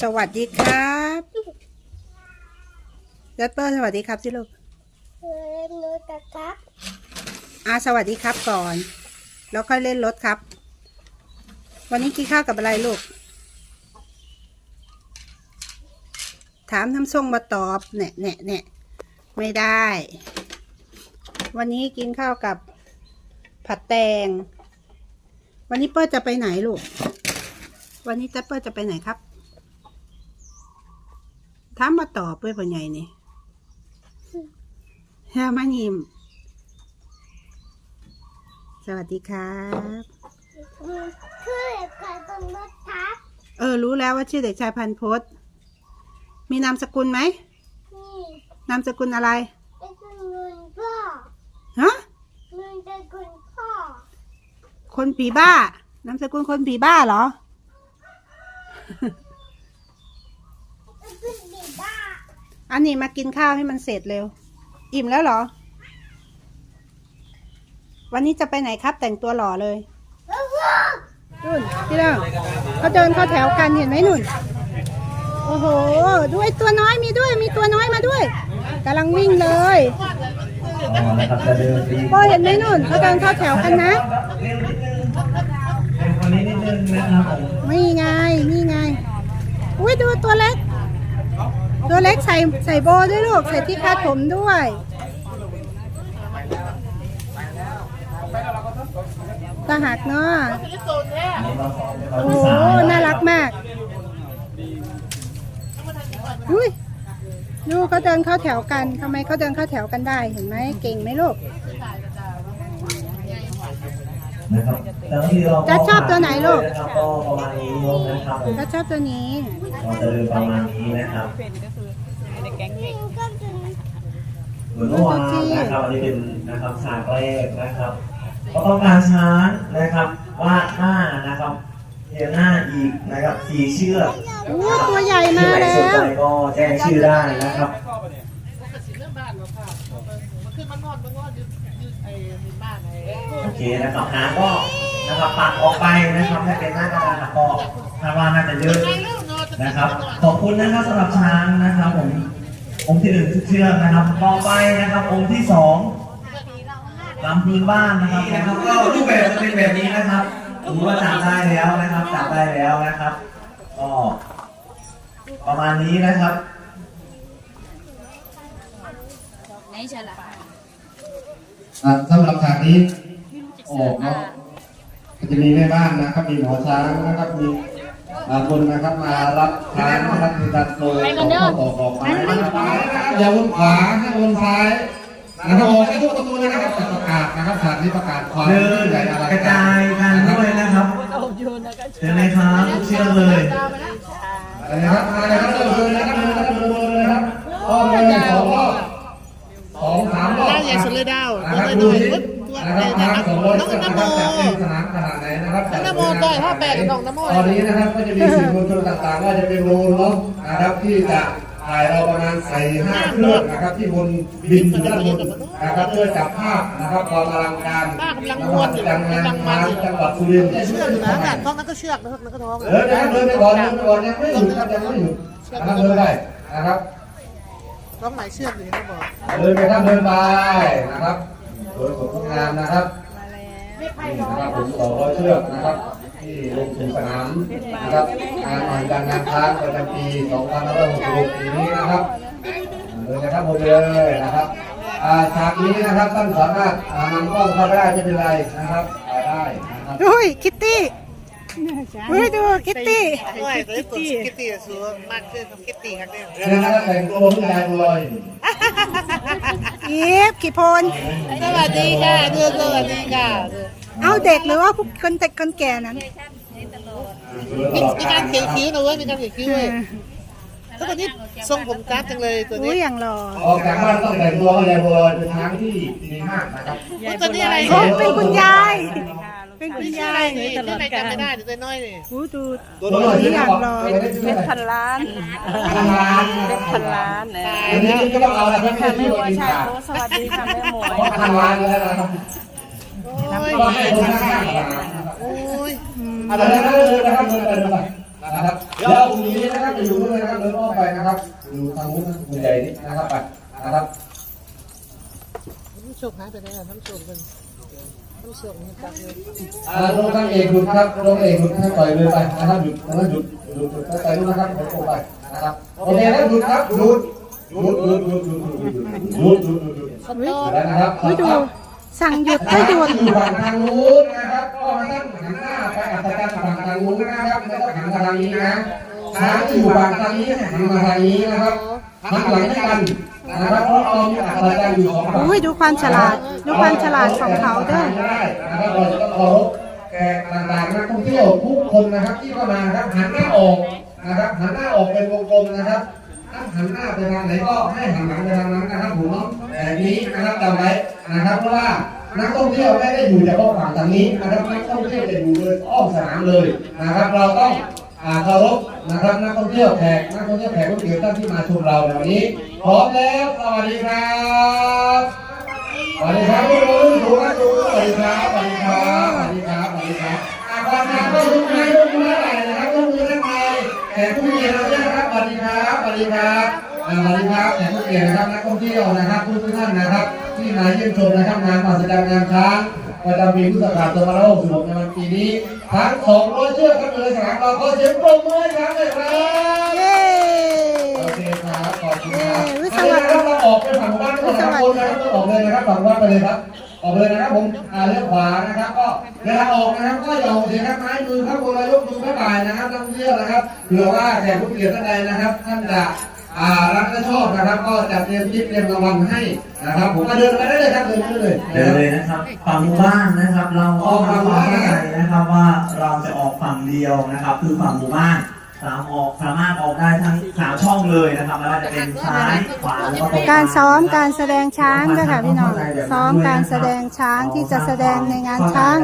สวัสดีครับเดตเปอร์สวัสดีครับสิลูกเล่นรถกระครับอาสวัสดีครับก่อน แล้วค่อยเล่นรถครับ วันนี้กินข้าวกับอะไรลูก ถามทำส่งมาตอบเนี่ยเนี่ยเนี่ยไม่ได้ วันนี้กินข้าวกับผัดแตง วันนี้เปิ้ลจะไปไหนลูก วันนี้เปิ้ลจะไปไหนครับ ถามมาตอบเพื่อนพ่อใหญ่นี่ฮามานิม สวัสดีครับ คือใครต้องรถทับเออ รู้แล้วว่าชื่อเด็กชายพันพศมีนามสกุลไหม นี่นามสกุลอะไร เป็นเงินพ่อฮะ เงินจะคุณพ่อคนผีบ้านามสกุลคนผีบ้าเหรอ เป็นเด็กบ้า อันนี้มากินข้าวให้มันเสร็จเร็ว อิ่มแล้วเหรอ วันนี้จะไปไหนครับแต่งตัวหล่อเลยนุ่นพี่เลิงเขาเดินเข้าแถวกันเห็นไหมนุ่น โอ้โห ด้วยตัวน้อยมีด้วย มีตัวน้อยมาด้วยกำลังวิ่งเลยอ๋อนะครับจะเห็นไหมนุ่นเขาเดินเข้าแถวกันนะเป็นคนนี้นิดนึงนะครับผมนี่ไง นี่ไง อุ้ยดูตัวเล็ก ตัวเล็กใส่ใส่โบด้วยลูก ใส่ที่คาดผมด้วยตาหักเนาะโอ้โห น่ารักมาก อุ้ยดูเขาเดินเข้าแถวกันทำไมเขาเดินเข้าแถวกันได้ เห็นไหม เก่งไหมลูกนะครับแล้วที่เราจะชอบตัวไหนลูกนะครับก็ประมาณนี้นะครับผมก็ชอบตัวนี้ เราจะเดินประมาณนี้นะครับนี่ก็ถึงเหมือนเมื่อวานนะครับอันนี้เป็นนะครับฉากแรกนะครับก็ต้องการช้างนะครับวาดหน้านะครับเรียนหน้าอีกนะครับสี่เชือกโอ้ตัวใหญ่มาแล้ชื่อไหนสนวใจก็แจ้งชื่อได้นะครับโอเคนะครับหางก็นะครับปัดออกไปนะครับให้เป็นหน้ากระดานก็คาดว่าน่าจะเยอะ นะครับ ขอบคุณนะครับสำหรับช้างนะครับผมองค์ที่หนึ่งเชือกนะครับ ต่อไปนะครับองค์ที่สองลำพื้นบ้านนะครับนะครับ ก็รูปแบบจะเป็นแบบนี้นะครับสมมติว่าจับได้แล้วนะครับจับได้แล้วนะครับก็ประมาณนี้นะครับอะสำหรับฉากนี้โอ้เนาะก็จะมีแม่บ้านนะครับมีหมอช้างนะครับมี อ่าคนนะครับมารับช้างนะครับมีการโปรยต่อข้อต่อออกไปนะครับอย่าวนขวาให้วนซ้ายนะครับออกให้ทุกประตูเลยนะครับจะประกาศนะครับฉากนี้ประกาศความเดินยิ่งใหญ่อลังกระจายกันด้วยนะครับเดินเลยครับทุกเชือกเลย สองร้อยสิบนะครับจัดเต็มสนามขนาดไหนนะครับน้ำโมต่อยห้าแปดน้องน้ำโมตอนนี้นะครับก็จะมีสื่อมวลชนต่างๆว่าจะเป็นโดรนเนาะนะครับที่จะถ่ายเราประมาณใส่ห้าเครื่องนะครับที่บนบินอยู่ด้านบนนะครับเพื่อจับภาพนะครับความอลังการป้ากำลังม้วนอยู่จังงานกำลังมัมานอยู่จังหวัดสุรินทร์เชือกอยู่นะนั่นท้องนั้นก็เชือกนะครับนั่นก็ท้องเออนะครับเดินไปก่อนเดินไปก่อนยังไม่หยุดครับยังไม่หยุดนะครับเดินได้นะครับท้องหลายเชือกอยู่นะบอกเดินไปครับเดินไปนะครับโดยสวยงามนะครับ นี่นะครับผมสองร้อยเชือกนะครับ ที่ลงถึงสนามนะครับงานหน่อยการงานค้างประจำปี2566ปีนี้นะครับเดินนะครับผมเลยนะครับอ่าฉากนี้นะครับท่านสามารถอ่านำกล้องเข้าไปได้ไม่เป็นไรนะครับถ่ายได้นะครับอุ้ยคิตตี้อุ้ยดูคิตตี้ด้วยตัวตัวคิตตี้สูงมากขึ้นคิตตี้ครับเนี่ยเนี่ยนะครับแต่งตัวผู้ชายบัวลอยอีฟขี่โพนสวัสดีค่ะเดือนสวัสดีค่ะ เอาเด็กหรือว่าผู้คนเด็กคนแก่นั้นมีมีการเขียนคิ้วนะเว้ยมีการเขียนคิ้วเว้ยแล้วตัวนี้ทรงผมกราฟจังเลยตัวอุ้นี้ยอย่างหล่อออกจากบ้านต้องแต่งตัวผู้ชายบัวลอยเป็นช้างที่ดีมากนะครับตัวนี้อะไรโอ้เนี่ยเป็นคุณยาย เป็นคุณไม่ใช่ยาอะไรยนี่ที่ไหนจำไม่ได้เดี๋ยวตัวน้อยนี่อู้ดูตัวน้อยที่อย่างรอเป็นพันล้านพันล้านเป็นพันล้านนะอันนี้ก็ต้องเอาอะไรไม่ค่ะใช่แม่ที่บัวกินชายขาดโตสวัสดีค่ะแม่หมวย เพราะพันล้านแล้วนะครับโอ้ยก็ให้ คนข้างๆนะครับโอ้ยอะไรนะครับเดินนะครับเดินไปเดินไปนะครับเดี๋ยวพรุ่งนี้นะครับจะอยู่เดินอ้อมไปนะครับดูทางนู้นทางคุณใหญ่นี่นะครับไปนะครับท่านโชคหายไปไหนอะท่านโชคเป็นท่านโชคมันกลับเลยอ่าลงทางเอกหยุดครับลงเอกหยุดให้ปล่อยเลยไปนะครับหยุดแล้วหยุดหยุดหยุดไปนู่นนะครับผมโไปนะครับโอเคแล้วหยุดครับหยุดหยุดหยุดหยุดหยุดหยุดหยุดหยุดหยุดหยุดหยุดสตอแล้วนะครับไม่ดู สั่งหยุดก็หยุดอยู่ฝั่งทางนู้นนะครับก็มาตั้งหันหน้าไปอัศจรรย์ฝั่งทางนู้นนะครับไม่ต้องหันมาทางนี้นะช้างที่อยู่ฝั่งทางนี้หันมาทางนี้นะครับหันหลังให้กันนะครับเพราะเรามีอัศจรรย์อยู่สองฝั่งอุ้ยดูความฉลาดดูความฉลาดของเขาเด้อได้นะครับเราจะต้องเคารพแขกต่างๆนักท่องเที่ยวทุกคนนะครับที่เข้ามานะครับหันหน้าออกนะครับหันหน้าออกเป็นวงกลมนะครับถ้า หันหน้าไปทางไหนก็ให้หันหลังไปทางนั้นนะครับผมแบบนี้นะครับจำไว้นะครับ เพราะว่านักท่องเที่ยวไม่ได้อยู่เฉพาะฝั่งทางนี้นะครับนักท่องเที่ยวจะอยู่เลยอ้อมสนามเลยนะครับ เราต้องอ่าเคารพนะครับนักท่องเที่ยวแขกนักท่องเที่ยวแขกผู้เกียรติท่านที่มาชมเราในวันนี้พร้อมแล้วสวัสดีครับสวัสดีครับทุกคนถูกนะถูกสวัสดีครับสวัสดีครับ สวัสดีครับแขกผู้เกียรตินะครับนักท่องเที่ยวนะครับทุกท่านนะครับ ที่มาเยี่ยมชมนะครับงานมหัศจรรย์งานช้างประจำปีพุทธศักราช2566ในวันปีนี้ทั้ง200เชือกครับเลยสนามเราก็เสียงปรบมือให้ครับเลยครับเย้โอเคครับขอบคุณครับเย้วิศอันวะนี้นะครับเราออกไปฝั่งบ้านก็สามคนนะครับต้องออกเลยนะครับฝั่งบ้านไปเลยครับออกเลยนะครับผมอ่าเลี้ยวขวานะครับ ก็เวลาออกนะครับก็อย่าออกเสียงครับไม้มือครับเวลายกมือไม่บ่ายนะครับนักท่องเที่ยวนะครับเผื่อว่าแขกผู้เกียรติท่านใดนะครับท่านจะ อ่ารักและชอบนะครับ ก็จะเตรียมทิปเตรียมรางวัลให้นะครับ ผมมาเดินไปได้เลยครับเดินไปได้เลยเดินเลยนะครับฝั่งหมู่บ้านนะครับ เราก็ทำความเข้าใจนะครับว่าเราจะออกฝั่งเดียวนะครับ คือฝั่งหมู่บ้านสามออกสามารถออกได้ทั้งสามช่องเลยนะครับไม่ว่าจะเป็นซ้ายขวาแล้วก็ตรงการซ้อมการแสดงช้างด้วยค่ะพี่น้องซ้อมการแสดงช้างที่จะแสดงในงานช้าง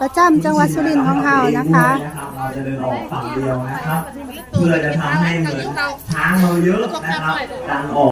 ประจำจังหวัดสุรินทร์ของเรานะคะเราจะเดินออกฝั่งเดียวนะครับ เพื่อจะทำให้เหมือนช้างเราเยอะนะครับการออก